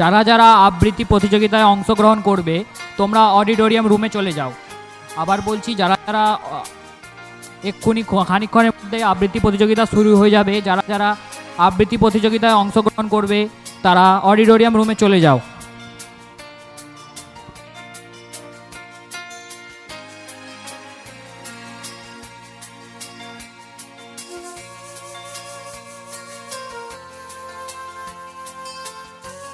যারা যারা আবৃত্তি প্রতিযোগিতায় অংশগ্রহণ করবে, তোমরা অডিটোরিয়াম রুমে চলে যাও। আবার বলছি, যারা যারা এক্ষুনি খানিক্ষণের খানিকক্ষণের মধ্যে আবৃত্তি প্রতিযোগিতা শুরু হয়ে যাবে, যারা যারা আবৃত্তি প্রতিযোগিতায় অংশগ্রহণ করবে, তারা অডিটোরিয়াম রুমে চলে যাও।